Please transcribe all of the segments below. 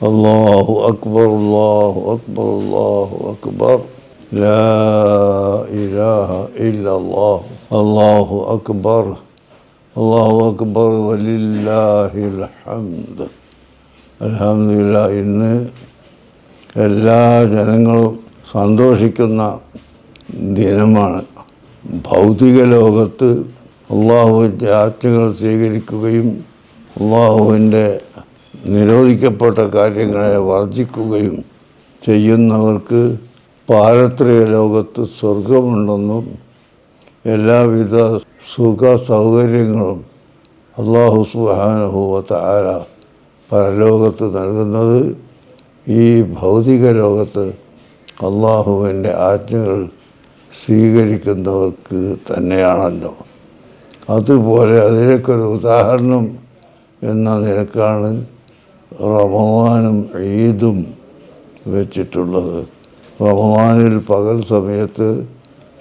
الله أكبر الله أكبر الله أكبر لا إله إلا الله الله أكبر الله أكبر ولله الحمد അലഹമില്ല ഇന്ന് എല്ലാ ജനങ്ങളും സന്തോഷിക്കുന്ന ദിനമാണ് ഭൗതിക ലോകത്ത് അള്ളാഹുവിൻ്റെ ആജ്ഞകൾ സ്വീകരിക്കുകയും അള്ളാഹുവിൻ്റെ നിരോധിക്കപ്പെട്ട കാര്യങ്ങളെ വർജിക്കുകയും ചെയ്യുന്നവർക്ക് പാരത്രിക ലോകത്ത് സ്വർഗമുണ്ടെന്നും എല്ലാവിധ സുഖ സൗകര്യങ്ങളും അള്ളാഹു സുബാനുഭൂവത്ത് ആര പരലോകത്ത് നൽകുന്നത് ഈ ഭൗതിക ലോകത്ത് അള്ളാഹുവിന്റെ ആജ്ഞകൾ സ്വീകരിക്കുന്നവർക്ക് തന്നെയാണല്ലോ. അതുപോലെ അതിനൊക്കെ ഉദാഹരണം എന്ന നിലക്കാണ് റമവാനും ഈദും വെച്ചിട്ടുള്ളത്. റമവാനിൽ പകൽ സമയത്ത്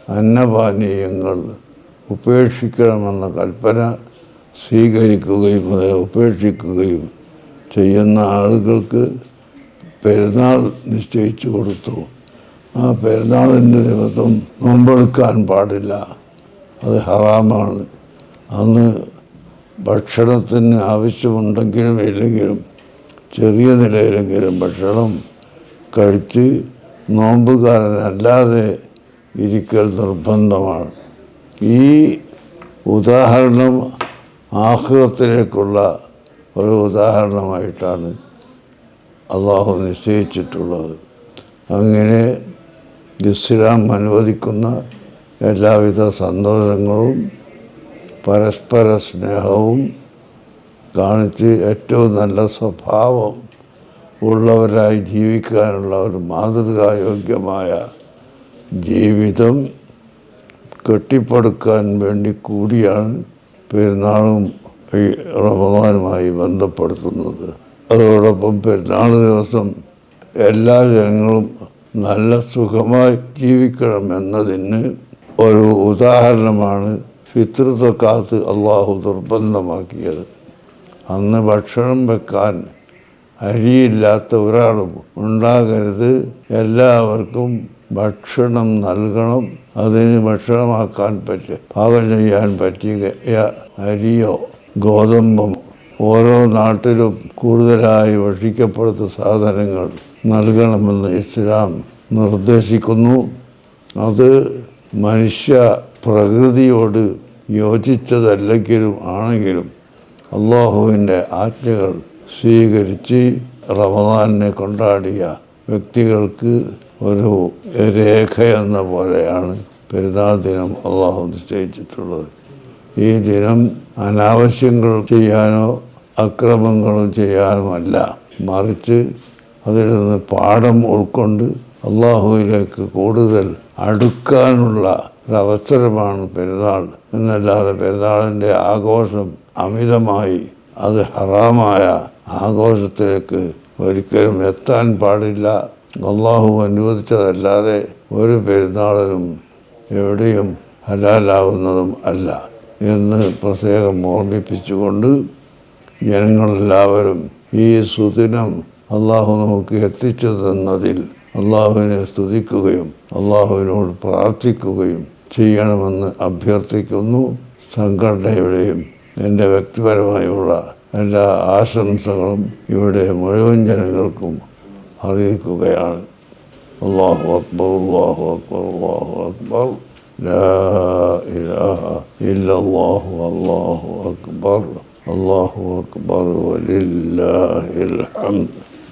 അന്നപാനീയങ്ങൾ ഉപേക്ഷിക്കണമെന്ന കൽപ്പന സ്വീകരിക്കുകയും അതിനെ ഉപേക്ഷിക്കുകയും ചെയ്യുന്ന ആളുകൾക്ക് പെരുന്നാൾ നിശ്ചയിച്ചു കൊടുത്തു. ആ പെരുന്നാളിന്റെ ദിവസം നോമ്പെടുക്കാൻ പാടില്ല. അത് ഹറാമാണ്. അന്ന് ഭക്ഷണത്തിന് ആവശ്യമുണ്ടെങ്കിലും ഇല്ലെങ്കിലും ചെറിയ നിലയിലെങ്കിലും ഭക്ഷണം കഴിച്ച് നോമ്പുകാരനല്ലാതെ ഇരിക്കൽ നിർബന്ധമാണ്. ഈ ഉദാഹരണം ആഹ്ലത്തിലേക്കുള്ള ഒരു ഉദാഹരണമായിട്ടാണ് അള്ളാഹു നിശ്ചയിച്ചിട്ടുള്ളത്. അങ്ങനെ ഇസ്ലാം അനുവദിക്കുന്ന എല്ലാവിധ സന്തോഷങ്ങളും പരസ്പര സ്നേഹവും കാണിച്ച് ഏറ്റവും നല്ല സ്വഭാവം ഉള്ളവരായി ജീവിക്കാനുള്ള ഒരു മാതൃകായോഗ്യമായ ജീവിതം കെട്ടിപ്പടുക്കാൻ വേണ്ടി കൂടിയാണ് പെരുന്നാളും ഈ റമദാനുമായി ബന്ധപ്പെടുത്തുന്നത്. അതോടൊപ്പം പെരുന്നാൾ ദിവസം എല്ലാ ജനങ്ങളും നല്ല സുഖമായി ജീവിക്കണം എന്നതിന് ഒരു ഉദാഹരണമാണ് ഫിത്രത്വക്കാത്ത് അള്ളാഹു നിർബന്ധമാക്കിയത്. അന്ന് ഭക്ഷണം വെക്കാൻ അരിയില്ലാത്ത ഒരാളും ഉണ്ടാകരുത്. എല്ലാവർക്കും ഭക്ഷണം നൽകണം. അതിന് ഭക്ഷണമാക്കാൻ പറ്റുക പാകം ചെയ്യാൻ പറ്റിയ അരിയോ ഗോതമ്പോ ഓരോ നാട്ടിലും കൂടുതലായി ഭക്ഷിക്കപ്പെടുന്ന സാധനങ്ങൾ നൽകണമെന്ന് ഇസ്ലാം നിർദ്ദേശിക്കുന്നു. അത് മനുഷ്യ പ്രകൃതിയോട് യോജിച്ചതല്ലെങ്കിലും ആണെങ്കിലും അള്ളാഹുവിന്റെ ആജ്ഞകൾ സ്വീകരിച്ച് റമദാനിനെ കൊണ്ടാടിയ വ്യക്തികൾക്ക് ഒരു രേഖ എന്ന പോലെയാണ് പെരുന്നാൾ ദിനം അള്ളാഹു നിശ്ചയിച്ചിട്ടുള്ളത്. ഈ ദിനം അനാവശ്യങ്ങൾ ചെയ്യാനോ അക്രമങ്ങളും ചെയ്യാനുമല്ല മറിച്ച് അതിൽ നിന്ന് പാഠം ഉൾക്കൊണ്ട് അള്ളാഹുവിലേക്ക് കൂടുതൽ അടുക്കാനുള്ള ഒരവസരമാണ് പെരുന്നാൾ. എന്നല്ലാതെ പെരുന്നാളിന്റെ ആഘോഷം അമിതമായി അത് ഹറാമായ ആഘോഷത്തിലേക്ക് ഒരിക്കലും എത്താൻ പാടില്ല. അള്ളാഹു അനുവദിച്ചതല്ലാതെ ഒരു പെരുന്നാളിനും എവിടെയും ഹലാലാവുന്നതും അല്ല എന്ന് പ്രത്യേകം ഓർമ്മിപ്പിച്ചുകൊണ്ട് ജനങ്ങളെല്ലാവരും ഈ സുദിനം അള്ളാഹു നമുക്ക് എത്തിച്ചു തന്നതിൽ അള്ളാഹുവിനെ സ്തുതിക്കുകയും അള്ളാഹുവിനോട് പ്രാർത്ഥിക്കുകയും ചെയ്യണമെന്ന് അഭ്യർത്ഥിക്കുന്നു. സംഘടനയുടെയും എന്റെ വ്യക്തിപരമായുള്ള എല്ലാ ആശംസകളും ഇവിടെ മുഴുവൻ ജനങ്ങൾക്കും അറിയിക്കുകയാണ്. അള്ളാഹു അക്ബർ അള്ളാഹു അക്ബർ അള്ളാഹു അക്ബർ. ഇല്ലാഹു അള്ളാഹു അക്ബർ. അള്ളാഹു അക്ബർ വലില്ലാഹിൽ ഹംദ്.